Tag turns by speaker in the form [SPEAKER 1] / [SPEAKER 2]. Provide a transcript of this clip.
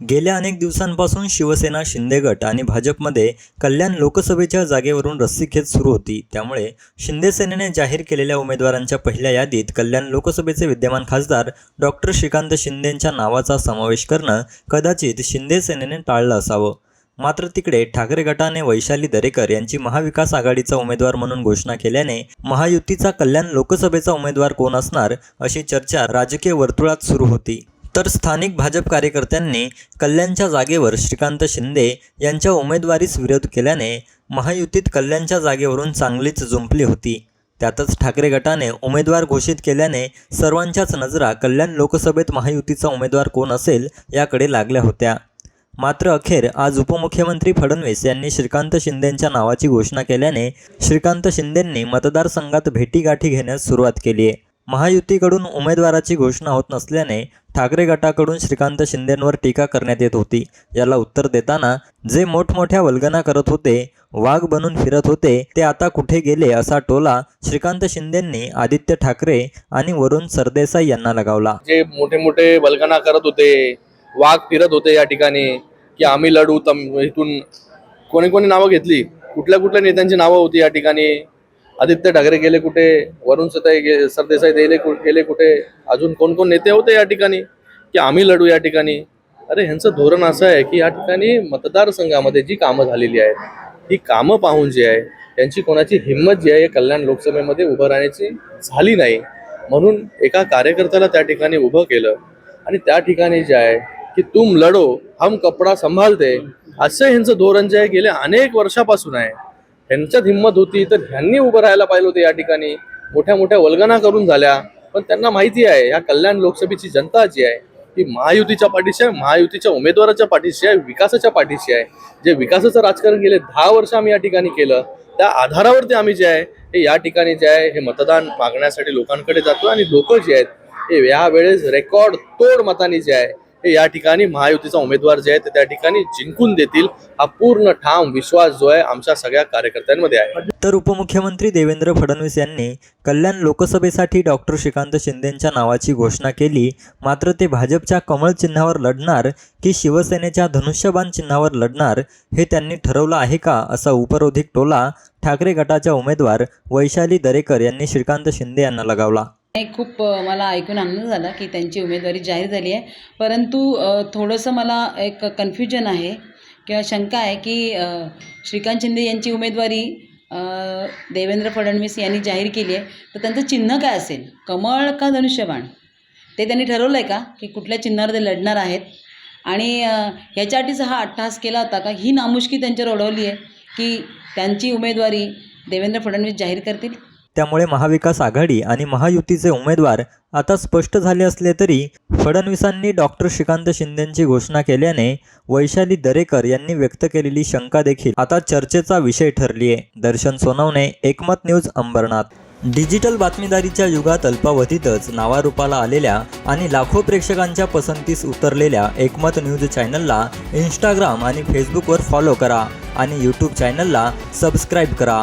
[SPEAKER 1] गेल्या अनेक दिवसांपासून शिवसेना शिंदे गट आणि भाजपमध्ये कल्याण लोकसभेच्या जागेवरून रस्सीखेच सुरू होती. त्यामुळे शिंदे सेनेने जाहीर केलेल्या उमेदवारांच्या पहिल्या यादीत कल्याण लोकसभेचे विद्यमान खासदार डॉक्टर श्रीकांत शिंदेंच्या नावाचा समावेश करणं कदाचित शिंदे सेनेने टाळलं असावं. मात्र तिकडे ठाकरे गटाने वैशाली दरेकर यांची महाविकास आघाडीचा उमेदवार म्हणून घोषणा केल्याने महायुतीचा कल्याण लोकसभेचा उमेदवार कोण असणार अशी चर्चा राजकीय वर्तुळात सुरू होती. तर स्थानिक भाजप कार्यकर्त्यांनी कल्याणच्या जागेवर श्रीकांत शिंदे यांच्या उमेदवारीस विरोध केल्याने महायुतीत कल्याणच्या जागेवरून चांगलीच जुंपली होती. त्यातच ठाकरे गटाने उमेदवार घोषित केल्याने सर्वांच्याच नजरा कल्याण लोकसभेत महायुतीचा उमेदवार कोण असेल याकडे लागल्या होत्या. मात्र अखेर आज उपमुख्यमंत्री फडणवीस यांनी श्रीकांत शिंदेंच्या नावाची घोषणा केल्याने श्रीकांत शिंदेंनी मतदारसंघात भेटीगाठी घेण्यास सुरुवात केली आहे. महायुतीकडून उमेदवाराची घोषणा होत नसल्याने ठाकरे गटाकडून श्रीकांत शिंदेंवर टीका करण्यात येत होती. याला उत्तर देताना जे मोठमोठ्या वल्गना करत होते वाघ बनून फिरत होते ते आता कुठे गेले असा टोला श्रीकांत शिंदेंनी आदित्य ठाकरे आणि वरुण सरदेसाई यांना लगावला.
[SPEAKER 2] जे मोठे मोठे वल्गना करत होते वाघ फिरत होते या ठिकाणी की आम्ही लढू तम इथून कोणी कोणी नावं घेतली. कुठल्या कुठल्या नेत्यांची नावं होती या ठिकाणी? आदित्य ठाकरे गेले कुठे? वरुण सताई गे सरदेसाई गेले गेले कुठे? अजून कोण कोण नेते होते या ठिकाणी? की आम्ही लढू या ठिकाणी? अरे ह्यांचं धोरण असं आहे की या ठिकाणी मतदारसंघामध्ये जी कामं झालेली आहेत ही कामं पाहून जी आहे त्यांची कोणाची हिंमत जी आहे कल्याण लोकसभेमध्ये उभं राहण्याची झाली नाही. म्हणून एका कार्यकर्त्याला त्या ठिकाणी उभं केलं आणि त्या ठिकाणी जे आहे की तुम लढो हम कपडा संभालते असं ह्यांचं धोरण जे आहे गेल्या अनेक वर्षापासून आहे. ह्यांच्यात हिंमत होती तर ह्यांनी उभं राहायला पाहिजे होते या ठिकाणी. मोठ्या मोठ्या वल्गना करून झाल्या. पण त्यांना माहिती आहे या कल्याण लोकसभेची जनता जी आहे ती महायुतीच्या पाठीशी आहे महायुतीच्या उमेदवाराच्या पाठीशी आहे विकासाच्या पाठीशी आहे. जे विकासाचं राजकारण गेले दहा वर्ष आम्ही या ठिकाणी केलं त्या आधारावरती आम्ही जे आहे हे या ठिकाणी जे आहे हे मतदान मागण्यासाठी लोकांकडे जातो आणि लोक जे आहेत हे यावेळेस रेकॉर्ड तोड मताने जे आहे हे या ठिकाणी महायुतीचा उमेदवार जे आहे ते त्या ठिकाणी जिंकून देतील हा पूर्ण ठाम विश्वास जो आहे आमच्या सगळ्या कार्यकर्त्यांमध्ये आहे.
[SPEAKER 1] तर उपमुख्यमंत्री देवेंद्र फडणवीस यांनी कल्याण लोकसभेसाठी डॉक्टर श्रीकांत शिंदेंच्या नावाची घोषणा केली. मात्र ते भाजपच्या कमळ चिन्हावर लढणार की शिवसेनेच्या धनुष्यबाण चिन्हावर लढणार हे त्यांनी ठरवलं आहे का असा उपरोधिक टोला ठाकरे गटाच्या उमेदवार वैशाली दरेकर यांनी श्रीकांत शिंदे यांना लगावला.
[SPEAKER 3] खूप मला ऐकून आनंद झाला की त्यांची उमेदवारी जाहीर झाली आहे. परंतु थोडंसं मला एक कन्फ्युजन आहे किंवा शंका आहे की श्रीकांत शिंदे यांची उमेदवारी देवेंद्र फडणवीस यांनी जाहीर केली आहे. तर त्यांचं चिन्ह काय असेल? कमळ का धनुष्यबाण? ते त्यांनी ठरवलं आहे का की कुठल्या चिन्हावर ते लढणार आहेत? आणि अ, ह्याच्यासाठीच हा अट्टहास केला होता का? ही नामुष्की त्यांच्यावर ओढवली आहे की त्यांची उमेदवारी देवेंद्र फडणवीस जाहीर करतील?
[SPEAKER 1] त्यामुळे महाविकास आघाडी आणि महायुतीचे उमेदवार आता स्पष्ट झाले असले तरी फडणवीसांनी डॉक्टर श्रीकांत शिंदेंची घोषणा केल्याने वैशाली दरेकर यांनी व्यक्त केलेली शंका देखील आता चर्चेचा विषय ठरली आहे दर्शन सोनवणे एकमत न्यूज अंबरनाथ. डिजिटल बातमीदारीच्या युगात अल्पावधीतच नावारूपाला आलेल्या आणि लाखो प्रेक्षकांच्या पसंतीस उतरलेल्या एकमत न्यूज चॅनलला इंस्टाग्राम आणि फेसबुकवर फॉलो करा आणि यूट्यूब चॅनलला सबस्क्राईब करा.